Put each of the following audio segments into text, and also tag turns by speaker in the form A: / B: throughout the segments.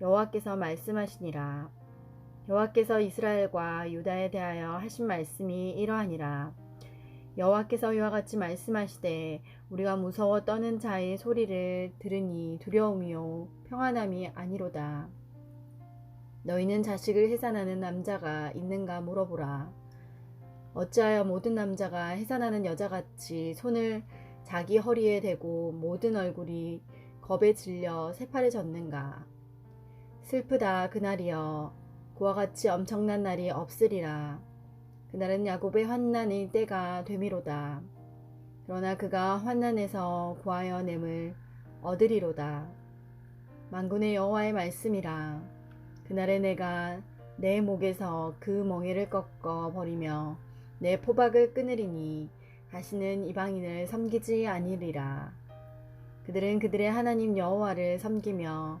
A: 여호와께서 말씀하시니라. 여호와께서 이스라엘과 유다에 대하여 하신 말씀이 이러하니라. 여호와께서 이와 같이 말씀하시되 우리가 무서워 떠는 자의 소리를 들으니 두려움이요 평안함이 아니로다. 너희는 자식을 해산하는 남자가 있는가 물어보라. 어찌하여 모든 남자가 해산하는 여자같이 손을 자기 허리에 대고 모든 얼굴이 겁에 질려 새파래졌는가? 슬프다 그날이여. 그와 같이 엄청난 날이 없으리라. 그날은 야곱의 환난의 때가 되미로다. 그러나 그가 환난에서 구하여 nem을 얻으리로다. 만군의 여호와의 말씀이라. 그날에 내가 내 목에서 그 멍에를 꺾어 버리며 내 포박을 끊으리니 다시는 이방인을 섬기지 아니리라. 그들은 그들의 하나님 여호와를 섬기며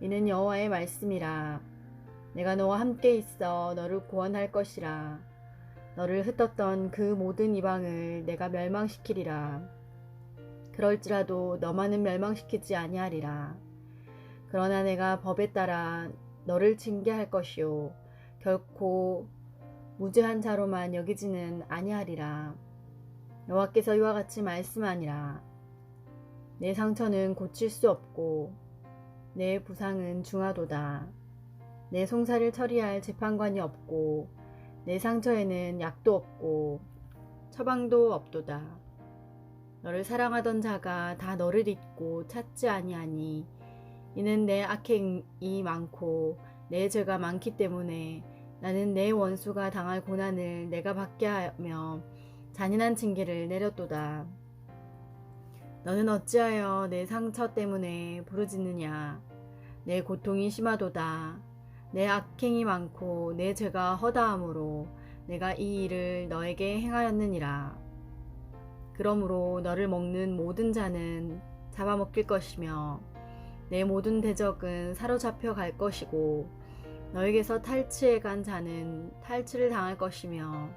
A: 이는 여호와의 말씀이라. 내가 너와 함께 있어 너를 구원할 것이라. 너를 흩었던 그 모든 이방을 내가 멸망시키리라. 그럴지라도 너만은 멸망시키지 아니하리라. 그러나 내가 법에 따라 너를 징계할 것이요 결코 무죄한 자로만 여기지는 아니하리라. 여호와께서 이와 같이 말씀하니라. 내 상처는 고칠 수 없고 내 부상은 중하도다. 내 송사를 처리할 재판관이 없고 내 상처에는 약도 없고 처방도 없도다. 너를 사랑하던 자가 다 너를 잊고 찾지 아니하니 이는 내 악행이 많고 내 죄가 많기 때문에 나는 내 원수가 당할 고난을 내가 받게 하며 잔인한 징계를 내렸도다. 너는 어찌하여 내 상처 때문에 부르짖느냐? 내 고통이 심하도다. 내 악행이 많고 내 죄가 허다함으로 내가 이 일을 너에게 행하였느니라. 그러므로 너를 먹는 모든 자는 잡아먹힐 것이며 내 모든 대적은 사로잡혀 갈 것이고 너에게서 탈취해 간 자는 탈취를 당할 것이며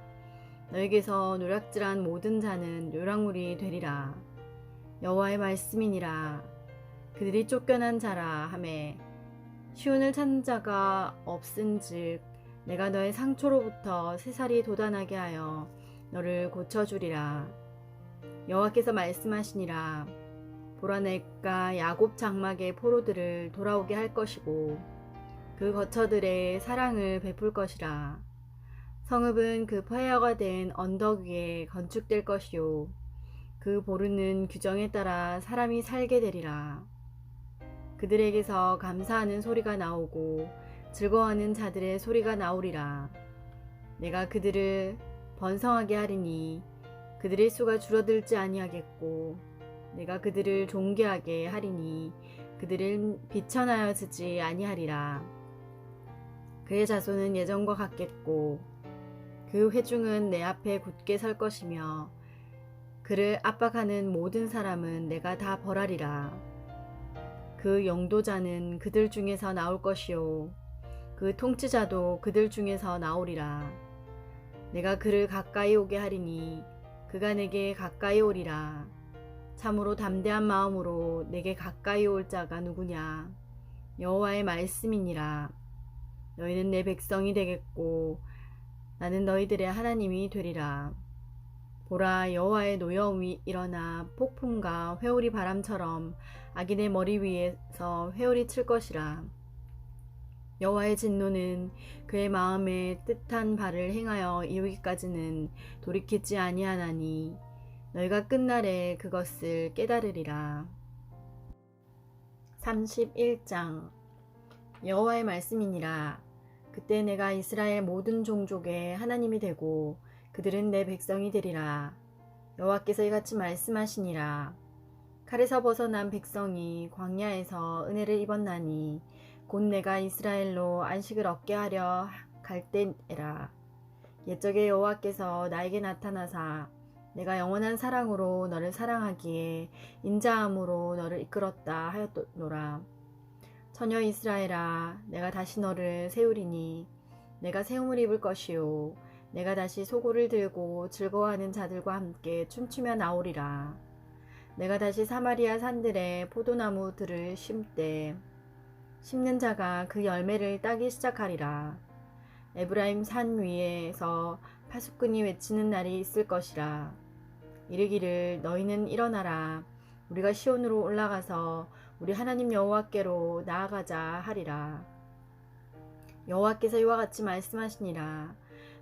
A: 너에게서 노략질한 모든 자는 요락물이 되리라. 여호와의 말씀이니라. 그들이 쫓겨난 자라 하매 시온을 찾는 자가 없은즉 내가 너의 상처로부터 새살이 돋아나게 하여 너를 고쳐주리라. 여호와께서 말씀하시니라. 보라 내가 야곱 장막의 포로들을 돌아오게 할 것이고 그 거처들의 사랑을 베풀 것이라. 성읍은 그 폐허가 된 언덕 위에 건축될 것이요. 그 보르는 규정에 따라 사람이 살게 되리라. 그들에게서 감사하는 소리가 나오고 즐거워하는 자들의 소리가 나오리라. 내가 그들을 번성하게 하리니 그들의 수가 줄어들지 아니하겠고 내가 그들을 존귀하게 하리니 그들을 비천하여 지지 아니하리라. 그의 자손은 예전과 같겠고 그 회중은 내 앞에 굳게 설 것이며 그를 압박하는 모든 사람은 내가 다 벌하리라. 그 영도자는 그들 중에서 나올 것이요. 그 통치자도 그들 중에서 나오리라. 내가 그를 가까이 오게 하리니 그가 내게 가까이 오리라. 참으로 담대한 마음으로 내게 가까이 올 자가 누구냐? 여호와의 말씀이니라. 너희는 내 백성이 되겠고 나는 너희들의 하나님이 되리라. 보라 여호와의 노여움이 일어나 폭풍과 회오리 바람처럼 악인의 머리 위에서 회오리 칠 것이라. 여호와의 진노는 그의 마음에 뜻한 바를 행하여 이루기까지는 돌이키지 아니하나니 너희가 끝날에 그것을 깨달으리라. 31장 여호와의 말씀이니라 그때 내가 이스라엘 모든 종족의 하나님이 되고 그들은 내 백성이 되리라 여호와께서 이같이 말씀하시니라 칼에서 벗어난 백성이 광야에서 은혜를 입었나니 곧 내가 이스라엘로 안식을 얻게 하려 갈 때에라 옛적에 여호와께서 나에게 나타나사 내가 영원한 사랑으로 너를 사랑하기에 인자함으로 너를 이끌었다 하였노라. 처녀 이스라엘아, 내가 다시 너를 세우리니 내가 세움을 입을 것이요. 내가 다시 소고를 들고 즐거워하는 자들과 함께 춤추며 나오리라. 내가 다시 사마리아 산들에 포도나무들을 심되 심는 자가 그 열매를 따기 시작하리라. 에브라임 산 위에서 파수꾼이 외치는 날이 있을 것이라. 이르기를 너희는 일어나라. 우리가 시온으로 올라가서 우리 하나님 여호와께로 나아가자 하리라. 여호와께서 이와 같이 말씀하시니라.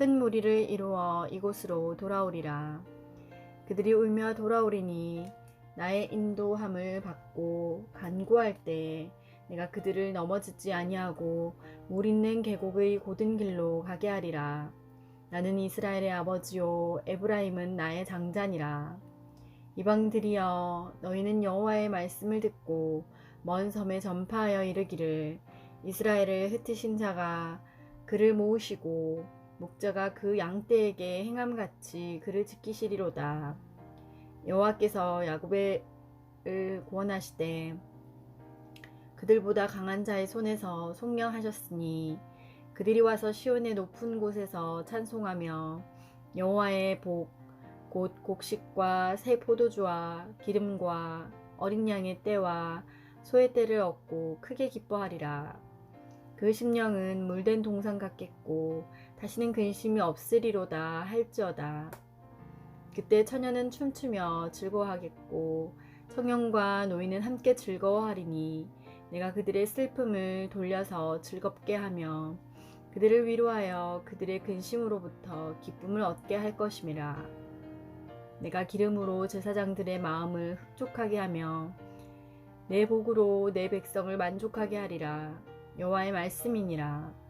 A: 큰 무리를 이루어 이곳으로 돌아오리라. 그들이 울며 돌아오리니 나의 인도함을 받고 간구할 때 내가 그들을 넘어지지 아니하고 물 있는 계곡의 고든 길로 가게 하리라. 나는 이스라엘의 아버지요 에브라임은 나의 장자니라. 이방들이여 너희는 여호와의 말씀을 듣고 먼 섬에 전파하여 이르기를 이스라엘을 흩으신 자가 그를 모으시고 목자가 그 양떼에게 행함같이 그를 지키시리로다. 여호와께서 야곱을 구원하시되 그들보다 강한 자의 손에서 속량하셨으니 그들이 와서 시온의 높은 곳에서 찬송하며 여호와의 복 곧 곡식과 새 포도주와 기름과 어린 양의 때와 소의 때를 얻고 크게 기뻐하리라. 그 심령은 물된 동상 같겠고 다시는 근심이 없으리로다 할지어다. 그때 처녀는 춤추며 즐거워하겠고 청년과 노인은 함께 즐거워하리니 내가 그들의 슬픔을 돌려서 즐겁게 하며 그들을 위로하여 그들의 근심으로부터 기쁨을 얻게 할 것임이라. 내가 기름으로 제사장들의 마음을 흡족하게 하며 내 복으로 내 백성을 만족하게 하리라. 여호와의 말씀이니라.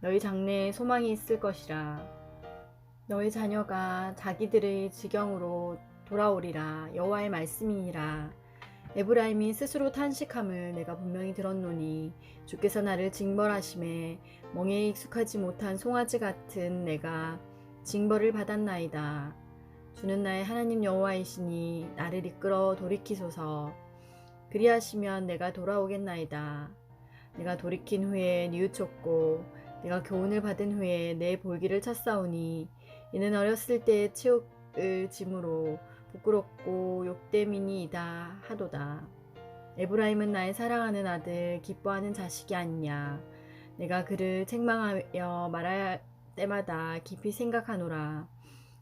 A: 너희 장래에 소망이 있을 것이라. 너희 자녀가 자기들의 지경으로 돌아오리라. 여호와의 말씀이니라. 에브라임이 스스로 탄식함을 내가 분명히 들었노니 주께서 나를 징벌하심에 멍에 익숙하지 못한 송아지 같은 내가 징벌을 받았나이다. 주는 나의 하나님 여호와이시니 나를 이끌어 돌이키소서. 그리하시면 내가 돌아오겠나이다. 내가 돌이킨 후에 뉘우쳤고 내가 교훈을 받은 후에 내 볼기를 찼사오니 이는 어렸을 때의 치욕을 짐으로 부끄럽고 욕됨이니이다 하도다. 에브라임은 나의 사랑하는 아들 기뻐하는 자식이 아니냐. 내가 그를 책망하여 말할 때마다 깊이 생각하노라.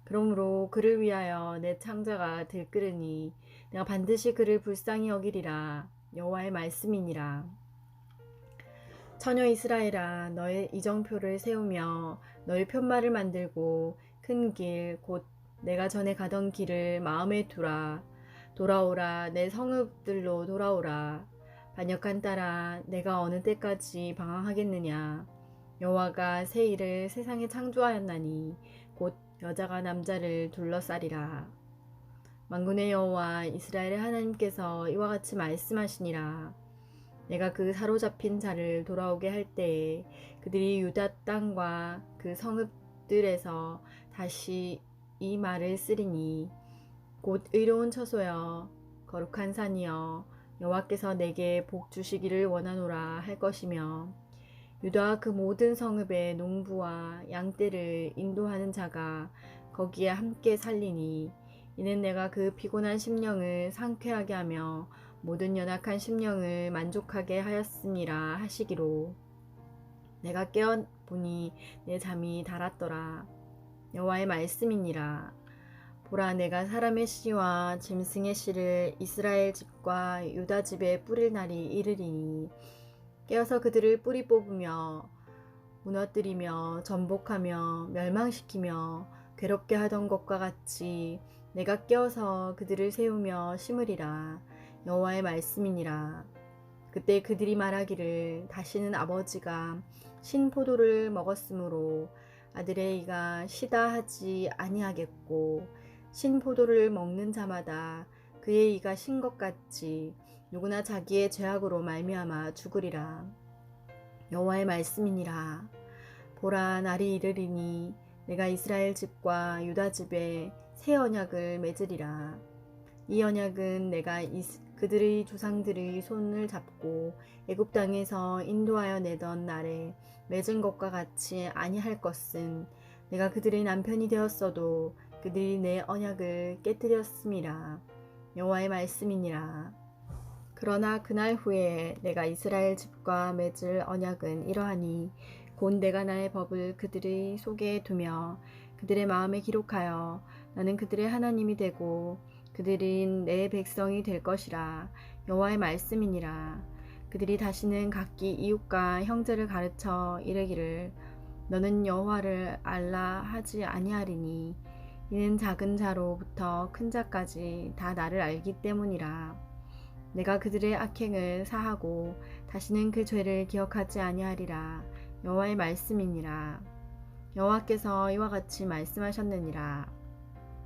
A: 그러므로 그를 위하여 내 창자가 들끓으니 내가 반드시 그를 불쌍히 여기리라. 여호와의 말씀이니라. 처녀 이스라엘아 너의 이정표를 세우며 너의 편말을 만들고 큰 길 곧 내가 전에 가던 길을 마음에 두라. 돌아오라 내 성읍들로 돌아오라. 반역한 딸아 내가 어느 때까지 방황하겠느냐 여호와가 새 일을 세상에 창조하였나니 곧 여자가 남자를 둘러싸리라 만군의 여호와 이스라엘의 하나님께서 이와 같이 말씀하시니라 내가 그 사로잡힌 자를 돌아오게 할 때에 그들이 유다 땅과 그 성읍들에서 다시 이 말을 쓰리니 곧 의로운 처소여 거룩한 산이여 여호와께서 내게 복 주시기를 원하노라 할 것이며 유다와 그 모든 성읍의 농부와 양떼를 인도하는 자가 거기에 함께 살리니 이는 내가 그 피곤한 심령을 상쾌하게 하며 모든 연약한 심령을 만족하게 하였음이라 하시기로. 내가 깨어 보니 내 잠이 달았더라. 여호와의 말씀이니라. 보라 내가 사람의 씨와 짐승의 씨를 이스라엘 집과 유다 집에 뿌릴 날이 이르리니 깨어서 그들을 뿌리 뽑으며 무너뜨리며 전복하며 멸망시키며 괴롭게 하던 것과 같이 내가 깨어서 그들을 세우며 심으리라 여호와의 말씀이니라. 그때 그들이 말하기를 다시는 아버지가 신 포도를 먹었으므로 아들의 이가 시다 하지 아니하겠고 신 포도를 먹는 자마다 그의 이가 신 것 같이 누구나 자기의 죄악으로 말미암아 죽으리라. 여호와의 말씀이니라. 보라 날이 이르리니 내가 이스라엘 집과 유다 집에 새 언약을 맺으리라. 이 언약은 내가 이스- 그들의 조상들의 손을 잡고 애굽 땅에서 인도하여 내던 날에 맺은 것과 같이 아니할 것은 내가 그들의 남편이 되었어도 그들이 내 언약을 깨뜨렸음이라. 여호와의 말씀이니라. 그러나 그날 후에 내가 이스라엘 집과 맺을 언약은 이러하니 곧 내가 나의 법을 그들의 속에 두며 그들의 마음에 기록하여 나는 그들의 하나님이 되고 그들이 내 백성이 될 것이라. 여호와의 말씀이니라. 그들이 다시는 각기 이웃과 형제를 가르쳐 이르기를 너는 여호와를 알라 하지 아니하리니 이는 작은 자로부터 큰 자까지 다 나를 알기 때문이라. 내가 그들의 악행을 사하고 다시는 그 죄를 기억하지 아니하리라. 여호와의 말씀이니라. 여호와께서 이와 같이 말씀하셨느니라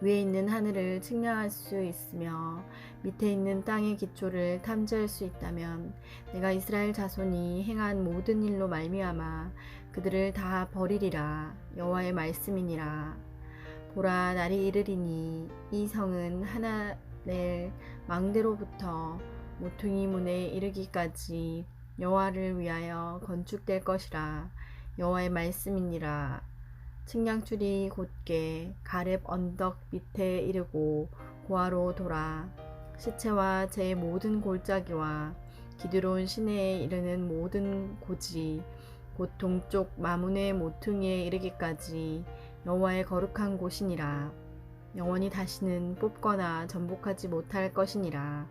A: 위에 있는 하늘을 측량할 수 있으며 밑에 있는 땅의 기초를 탐지할 수 있다면 내가 이스라엘 자손이 행한 모든 일로 말미암아 그들을 다 버리리라. 여호와의 말씀이니라. 보라 날이 이르리니 이 성은 하나넬 망대로부터 모퉁이 문에 이르기까지 여호와를 위하여 건축될 것이라. 여호와의 말씀이니라 측량줄이 곧게 가렙 언덕 밑에 이르고 고아로 돌아 시체와 제 모든 골짜기와 기드론 시내에 이르는 모든 고지 곧 동쪽 마문의 모퉁이에 이르기까지 여호와의 거룩한 곳이니라. 영원히 다시는 뽑거나 전복하지 못할 것이니라